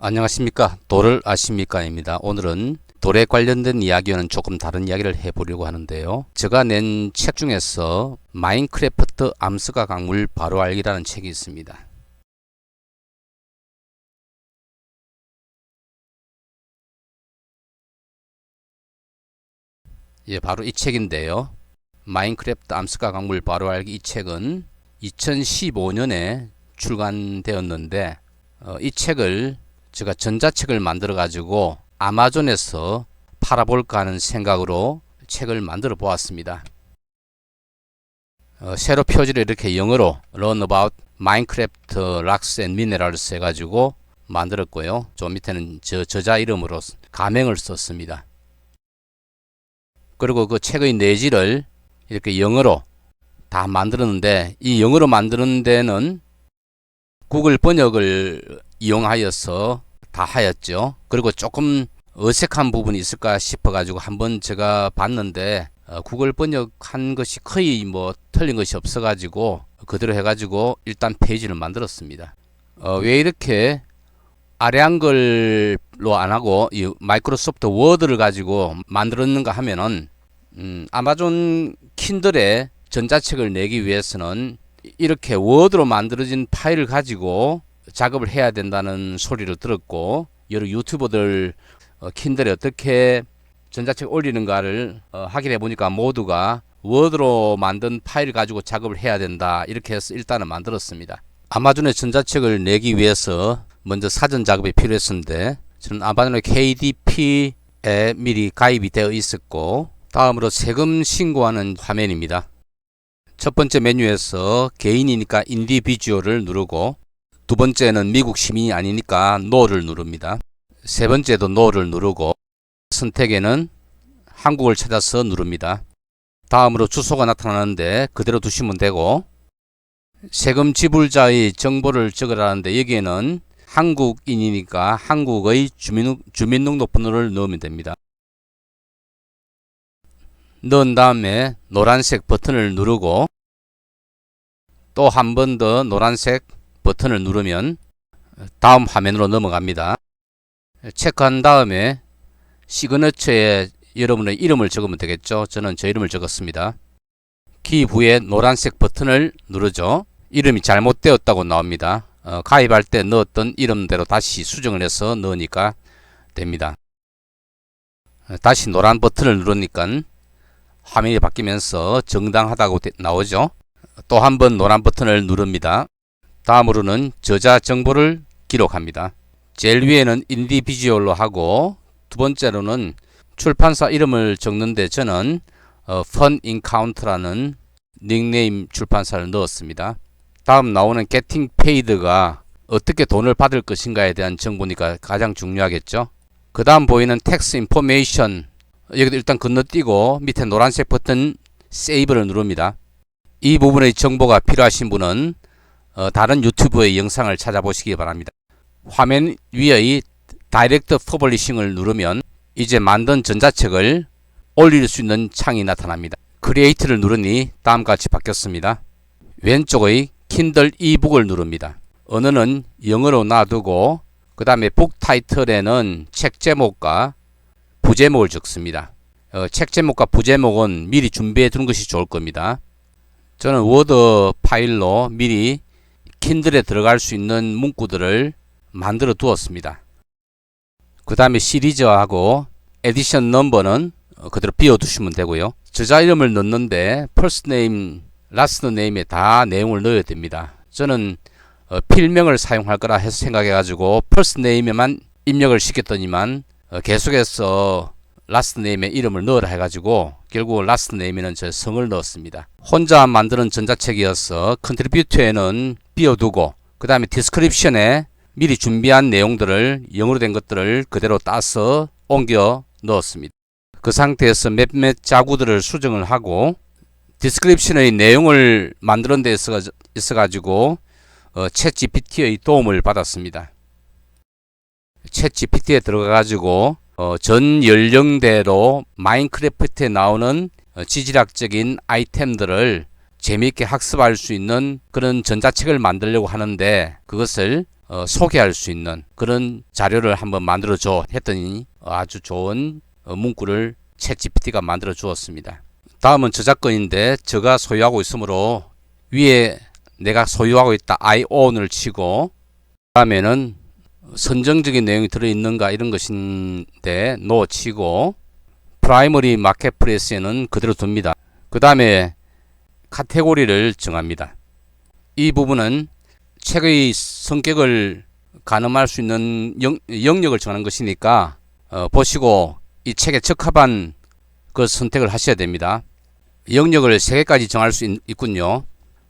안녕하십니까? 돌을 아십니까 입니다. 오늘은 돌에 관련된 이야기와는 조금 다른 이야기를 해보려고 하는데요. 제가 낸 책 중에서 마인크래프트 암스가 강물 바로 알기라는 책이 있습니다. 예 바로 이 책인데요. 마인크래프트 암스가 강물 바로 알기 이 책은 2015년에 출간되었는데 어, 이 책을 제가 전자책을 만들어 가지고 아마존에서 팔아볼까 하는 생각으로 책을 만들어 보았습니다. 어, 세로 표지를 이렇게 영어로 Learn about Minecraft Rocks and Minerals 해가지고 만들었고요. 저 밑에는 저 저자 이름으로 가명을 썼습니다. 그리고 그 책의 내지를 이렇게 영어로 다 만들었는데 이 영어로 만드는 데는 구글 번역을 이용하여서 다 하였죠. 그리고 조금 어색한 부분이 있을까 싶어가지고 한번 제가 봤는데 어, 구글 번역한 것이 거의 뭐 틀린 것이 없어가지고 그대로 해가지고 일단 페이지를 만들었습니다. 어, 왜 이렇게 아래 한글로 안 하고 이 마이크로소프트 워드를 가지고 만들었는가 하면은 음, 아마존 킨들에 전자책을 내기 위해서는 이렇게 워드로 만들어진 파일을 가지고 작업을 해야 된다는 소리를 들었고 여러 유튜버들 어, 킨들에 어떻게 전자책 올리는가를 어, 확인해 보니까 모두가 워드로 만든 파일 가지고 작업을 해야 된다 이렇게 해서 일단은 만들었습니다. 아마존에 전자책을 내기 위해서 먼저 사전 작업이 필요했는데 저는 아마존의 KDP에 미리 가입이 되어 있었고 다음으로 세금 신고하는 화면입니다. 첫 번째 메뉴에서 개인이니까 인디비주얼을 누르고 두 번째는 미국 시민이 아니니까 no를 누릅니다. 세 번째도 no를 누르고 선택에는 한국을 찾아서 누릅니다. 다음으로 주소가 나타나는데 그대로 두시면 되고 세금 지불자의 정보를 적으라는데 여기에는 한국인이니까 한국의 주민, 주민등록번호를 넣으면 됩니다. 넣은 다음에 노란색 버튼을 누르고 또 한 번 더 노란색 버튼을 누르면 다음 화면으로 넘어갑니다. 체크한 다음에 시그너처에 여러분의 이름을 적으면 되겠죠. 저는 저 이름을 적었습니다. 키 후에 노란색 버튼을 누르죠. 이름이 잘못되었다고 나옵니다. 어, 가입할 때 넣었던 이름대로 다시 수정을 해서 넣으니까 됩니다. 어, 다시 노란 버튼을 누르니까 화면이 바뀌면서 정당하다고 나오죠. 또 한 번 노란 버튼을 누릅니다. 다음으로는 저자 정보를 기록합니다. 제일 위에는 인디비주얼로 하고 두 번째로는 출판사 이름을 적는데 저는 어, Encounter라는 닉네임 출판사를 넣었습니다. 다음 나오는 Getting Paid가 어떻게 돈을 받을 것인가에 대한 정보니까 가장 중요하겠죠. 그 다음 보이는 Tax Information 여기도 일단 건너뛰고 밑에 노란색 버튼 세이브를 누릅니다. 이 부분의 정보가 필요하신 분은 어, 다른 유튜브의 영상을 찾아보시기 바랍니다. 화면 위의 다이렉트 퍼블리싱을 누르면 이제 만든 전자책을 올릴 수 있는 창이 나타납니다. 크리에이트를 누르니 다음과 같이 바뀌었습니다. 왼쪽의 킨들 이북을 누릅니다. 언어는 영어로 놔두고 그 다음에 북 타이틀에는 책 제목과 부제목을 적습니다. 어, 책 제목과 부제목은 미리 준비해 두는 것이 좋을 겁니다. 저는 워드 파일로 미리 킨들에 들어갈 수 있는 문구들을 만들어 두었습니다. 그 다음에 시리즈하고 에디션 넘버는 그대로 비워 두시면 되고요. 저자 이름을 넣는데 퍼스트 네임, 라스트 네임에 다 내용을 넣어야 됩니다. 저는 어, 필명을 사용할 거라 해서 생각해 가지고 퍼스트 네임에만 입력을 시켰더니만 어, 계속해서 라스트 네임에 이름을 넣으라 해가지고 결국 라스트 네임에는 저 성을 넣었습니다. 혼자 만드는 전자책이어서 컨트리뷰트에는 비워두고 그 다음에 디스크립션에 미리 준비한 내용들을 영어로 된 것들을 그대로 따서 옮겨 넣었습니다. 그 상태에서 몇몇 자구들을 수정을 하고 디스크립션의 내용을 만드는 데 있어 가지고 어, 챗 GPT의 도움을 받았습니다. 챗 GPT에 들어가 가지고 어, 전 연령대로 마인크래프트에 나오는 어, 지질학적인 아이템들을 재미있게 학습할 수 있는 그런 전자책을 만들려고 하는데 그것을 어, 소개할 수 있는 그런 자료를 한번 만들어 줘 했더니 아주 좋은 어, 문구를 챗GPT가 만들어 주었습니다. 다음은 저작권인데 제가 소유하고 있으므로 위에 내가 소유하고 있다 I own을 치고 다음에는 선정적인 내용이 들어있는가 이런 것인데 no 치고 프라이머리 마켓플레이스에는 그대로 둡니다. 그 다음에 카테고리를 정합니다. 이 부분은 책의 성격을 가늠할 수 있는 영, 영역을 정하는 것이니까 어, 보시고 이 책에 적합한 그 선택을 하셔야 됩니다. 영역을 3개까지 정할 수 있, 있군요.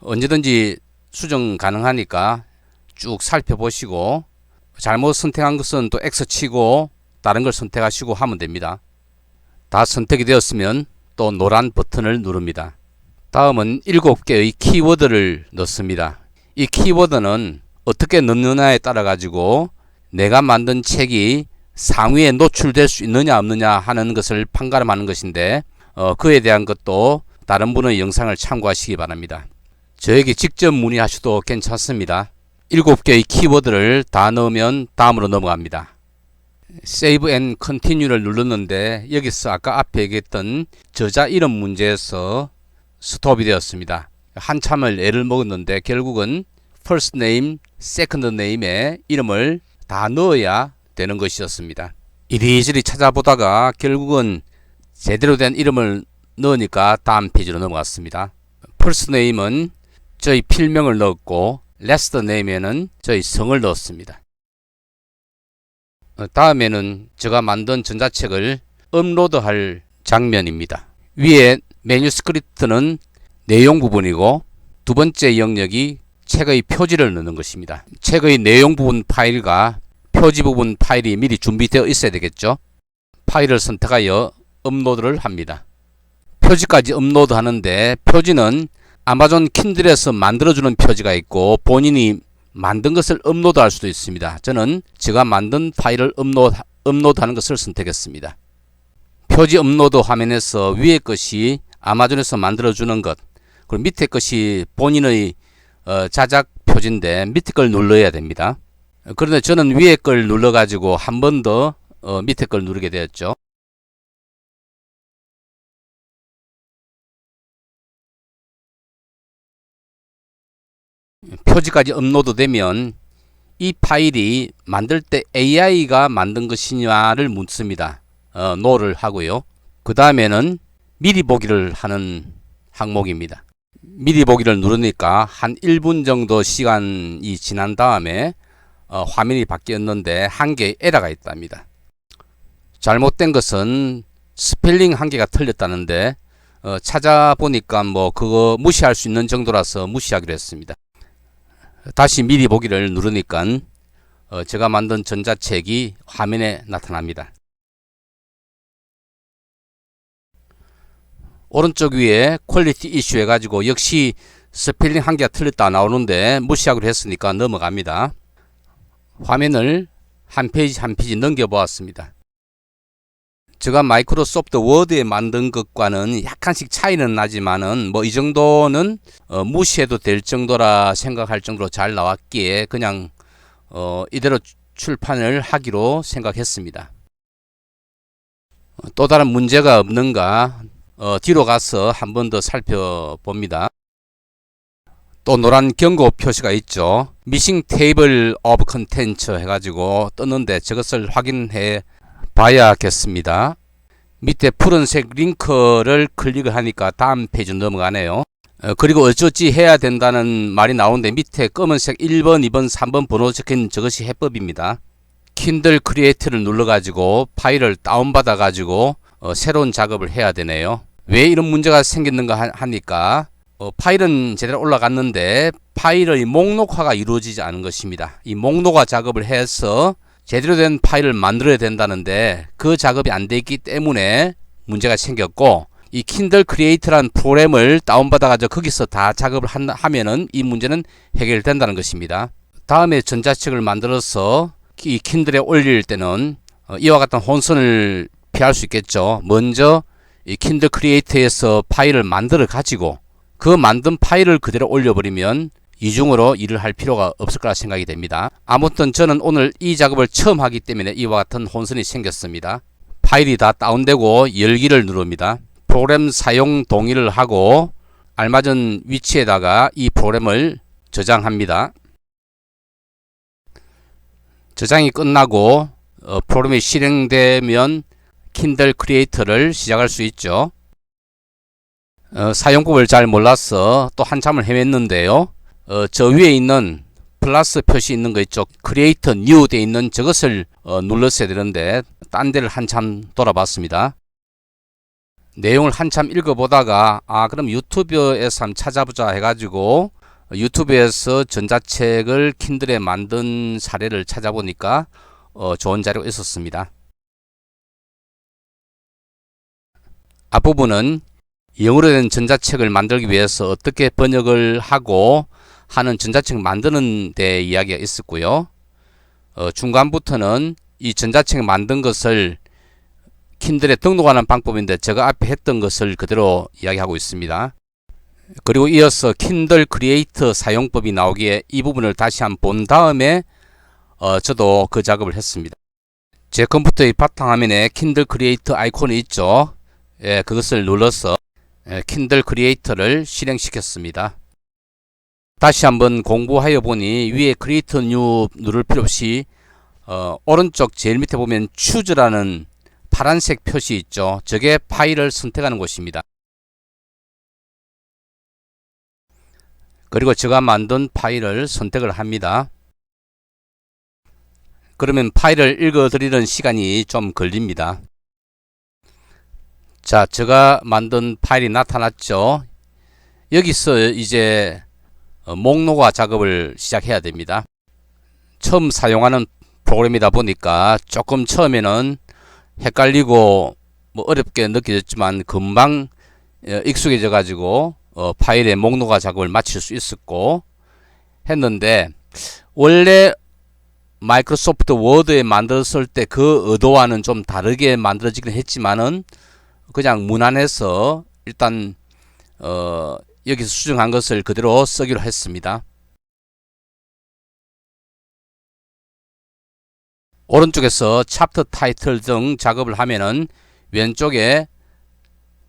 언제든지 수정 가능하니까 쭉 살펴보시고 잘못 선택한 것은 또 X 치고 다른 걸 선택하시고 하면 됩니다. 다 선택이 되었으면 또 노란 버튼을 누릅니다. 다음은 7개의 키워드를 넣습니다. 이 키워드는 어떻게 넣느냐에 따라 가지고 내가 만든 책이 상위에 노출될 수 있느냐 없느냐 하는 것을 판가름하는 것인데 어, 그에 대한 것도 다른 분의 영상을 참고하시기 바랍니다. 저에게 직접 문의하셔도 괜찮습니다. 7개의 키워드를 다 넣으면 다음으로 넘어갑니다. Save and Continue를 눌렀는데 여기서 아까 앞에 얘기했던 저자 이름 문제에서 스톱이 되었습니다. 한참을 애를 먹었는데 결국은 first name, second name의 이름을 다 넣어야 되는 것이었습니다. 이리저리 찾아보다가 결국은 제대로 된 이름을 넣으니까 다음 페이지로 넘어갔습니다. first name은 저희 필명을 넣었고 last name에는 저희 성을 넣었습니다. 어, 다음에는 제가 만든 전자책을 업로드할 장면입니다. 위에 매뉴스크립트는 내용 부분이고 두 번째 영역이 책의 표지를 넣는 것입니다. 책의 내용 부분 파일과 표지 부분 파일이 미리 준비되어 있어야 되겠죠. 파일을 선택하여 업로드를 합니다. 표지까지 업로드 하는데 표지는 아마존 킨들에서 만들어주는 표지가 있고 본인이 만든 것을 업로드할 수도 있습니다. 저는 제가 만든 파일을 업로드, 업로드하는 것을 선택했습니다. 표지 업로드 화면에서 위에 것이 아마존에서 만들어주는 것 그리고 밑에 것이 본인의 어, 자작 표지인데 밑에 걸 눌러야 됩니다. 그런데 저는 위에 걸 눌러가지고 한 번더 어, 밑에 걸 누르게 되었죠. 표지까지 업로드 되면 이 파일이 만들 때 AI가 만든 것이냐를 묻습니다. 어, no를 하고요. 그 다음에는 미리 보기를 하는 항목입니다. 미리 보기를 누르니까 한 1분 정도 시간이 지난 다음에 어, 화면이 바뀌었는데 한 개의 에러가 있답니다. 잘못된 것은 스펠링 한 개가 틀렸다는데 어, 찾아보니까 뭐 그거 무시할 수 있는 정도라서 무시하기로 했습니다. 다시 미리 보기를 누르니까 어, 제가 만든 전자책이 화면에 나타납니다. 오른쪽 위에 퀄리티 이슈 해가지고 역시 스펠링 한 개가 틀렸다 나오는데 무시하기로 했으니까 넘어갑니다. 화면을 한 페이지 한 페이지 넘겨 보았습니다. 제가 마이크로소프트 워드에 만든 것과는 약간씩 차이는 나지만은 뭐 이 정도는 어 무시해도 될 정도라 생각할 정도로 잘 나왔기에 그냥 어 이대로 출판을 하기로 생각했습니다. 어, 또 다른 문제가 없는가 어 뒤로 가서 한 번 더 살펴봅니다. 또 노란 경고 표시가 있죠. 미싱 테이블 오브 컨텐츠 해가지고 떴는데 저것을 확인해 봐야겠습니다. 밑에 푸른색 링크를 클릭을 하니까 다음 페이지 넘어가네요. 어, 그리고 어쩌지 해야 된다는 말이 나오는데 밑에 검은색 1번, 2번, 3번 번호 적힌 저것이 해법입니다. 킨들 크리에이트를 눌러가지고 파일을 다운받아가지고 어, 새로운 작업을 해야 되네요. 왜 이런 문제가 생겼는가 하니까 어, 파일은 제대로 올라갔는데 파일의 목록화가 이루어지지 않은 것입니다. 이 목록화 작업을 해서 제대로 된 파일을 만들어야 된다는데 그 작업이 안 되기 때문에 문제가 생겼고 이 킨들 크리에이터란 프로그램을 다운받아 가지고 거기서 다 작업을 한, 하면은 이 문제는 해결된다는 것입니다. 다음에 전자책을 만들어서 이 킨들에 올릴 때는 어, 이와 같은 혼선을 피할 수 있겠죠. 먼저 이 킨들 크리에이터에서 파일을 만들어 가지고 그 만든 파일을 그대로 올려버리면 이중으로 일을 할 필요가 없을 거라 생각이 됩니다. 아무튼 저는 오늘 이 작업을 처음 하기 때문에 이와 같은 혼선이 생겼습니다. 파일이 다 다운되고 열기를 누릅니다. 프로그램 사용 동의를 하고 알맞은 위치에다가 이 프로그램을 저장합니다. 저장이 끝나고 어, 프로그램이 실행되면 킨들 크리에이터를 시작할 수 있죠. 어, 사용법을 잘 몰라서 또 한참을 헤맸는데요. 어, 저 위에 있는 플러스 표시 있는 거 있죠. 크리에이터 뉴 돼 있는 저것을 어, 눌렀어야 되는데 딴 데를 한참 돌아봤습니다. 내용을 한참 읽어보다가 아 그럼 유튜브에서 한번 찾아보자 해가지고 유튜브에서 전자책을 킨들에 만든 사례를 찾아보니까 어, 좋은 자료가 있었습니다. 앞부분은 영어로 된 전자책을 만들기 위해서 어떻게 번역을 하고 하는 전자책 만드는 데 이야기가 있었고요. 어, 중간부터는 이 전자책 만든 것을 킨들에 등록하는 방법인데 제가 앞에 했던 것을 그대로 이야기하고 있습니다. 그리고 이어서 킨들 크리에이터 사용법이 나오기에 이 부분을 다시 한번 본 다음에 어, 저도 그 작업을 했습니다. 제 컴퓨터의 바탕화면에 킨들 크리에이터 아이콘이 있죠. 예, 그것을 눌러서 예, 킨들 크리에이터를 실행시켰습니다. 다시 한번 공부하여 보니 위에 크리에이터 뉴 누를 필요 없이 어, 오른쪽 제일 밑에 보면 추즈라는 파란색 표시 있죠. 저게 파일을 선택하는 곳입니다. 그리고 제가 만든 파일을 선택을 합니다. 그러면 파일을 읽어드리는 시간이 좀 걸립니다. 자, 제가 만든 파일이 나타났죠. 여기서 이제 어, 목록화 작업을 시작해야 됩니다. 처음 사용하는 프로그램이다 보니까 조금 처음에는 헷갈리고 뭐 어렵게 느껴졌지만 금방 어, 익숙해져 가지고 어, 파일의 목록화 작업을 마칠 수 있었고 했는데 원래 마이크로소프트 워드에 만들었을 때 그 의도와는 좀 다르게 만들어지긴 했지만은 그냥 무난해서 일단 어 여기서 수정한 것을 그대로 쓰기로 했습니다. 오른쪽에서 챕터 타이틀 등 작업을 하면은 왼쪽에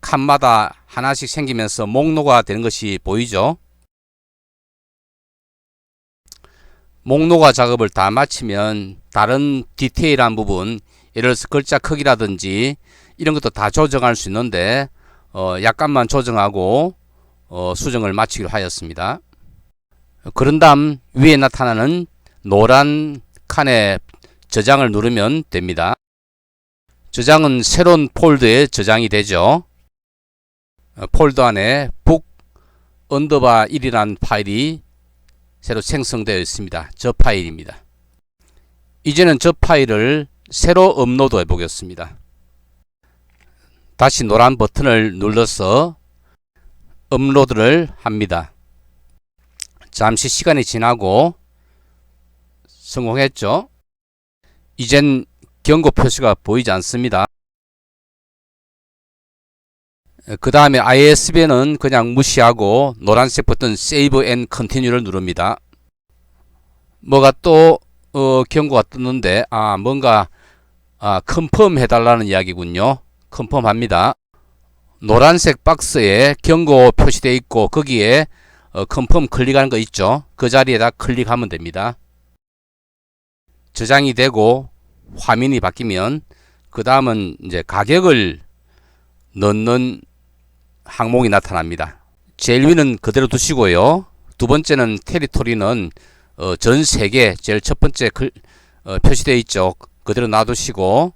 칸마다 하나씩 생기면서 목록화 되는 것이 보이죠. 목록화 작업을 다 마치면 다른 디테일한 부분 예를 들어서 글자 크기라든지 이런 것도 다 조정할 수 있는데 어, 약간만 조정하고 어, 수정을 마치기로 하였습니다. 그런 다음 위에 나타나는 노란 칸에 저장을 누르면 됩니다. 저장은 새로운 폴더에 저장이 되죠. 어, 폴더 안에 북 언더바 1이라는 파일이 새로 생성되어 있습니다. 저 파일입니다. 이제는 저 파일을 새로 업로드 해 보겠습니다. 다시 노란 버튼을 눌러서 업로드를 합니다. 잠시 시간이 지나고 성공했죠. 이젠 경고 표시가 보이지 않습니다. 그 다음에 ISB는 그냥 무시하고 노란색 버튼 Save and Continue를 누릅니다. 뭐가 또 어, 경고가 떴는데 아 뭔가 아, 컨펌 해달라는 이야기군요. 컨펌 합니다. 노란색 박스에 경고 표시되어 있고 거기에 어, 컨펌 클릭하는 거 있죠. 그 자리에다 클릭하면 됩니다. 저장이 되고 화면이 바뀌면 그 다음은 이제 가격을 넣는 항목이 나타납니다. 제일 위는 그대로 두시고요. 두 번째는 테리토리는 어, 전 세계 제일 첫 번째 글, 어, 표시되어 있죠. 그대로 놔두시고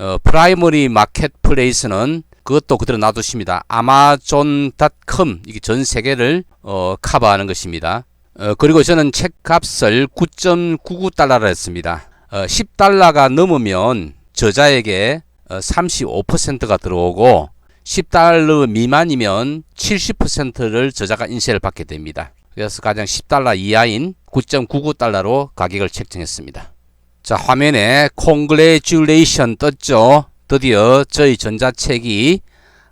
어, 프라이머리 마켓 플레이스는 그것도 그대로 놔두십니다. 아마존.com 이게 전 세계를 어, 커버하는 것입니다. 어, 그리고 저는 책 값을 9.99달러를 했습니다. 어, 10달러가 넘으면 저자에게 어, 35%가 들어오고 10달러 미만이면 70%를 저자가 인세를 받게 됩니다. 그래서 가장 10달러 이하인 9.99달러로 가격을 책정했습니다. 자, 화면에 Congratulation 떴죠. 드디어 저희 전자책이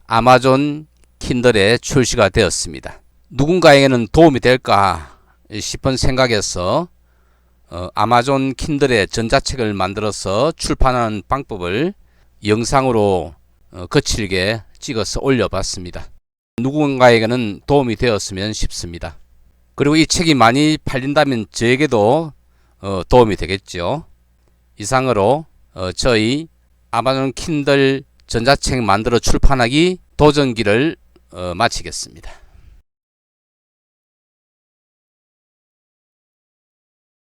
아마존 킨들에 출시가 되었습니다. 누군가에게는 도움이 될까 싶은 생각에서 어, 아마존 킨들의 전자책을 만들어서 출판하는 방법을 영상으로 어, 거칠게 찍어서 올려봤습니다. 누군가에게는 도움이 되었으면 싶습니다. 그리고 이 책이 많이 팔린다면 저에게도 어, 도움이 되겠죠. 이상으로 어, 저희 아마존 킨들 전자책 만들어 출판하기 도전기를 어, 마치겠습니다.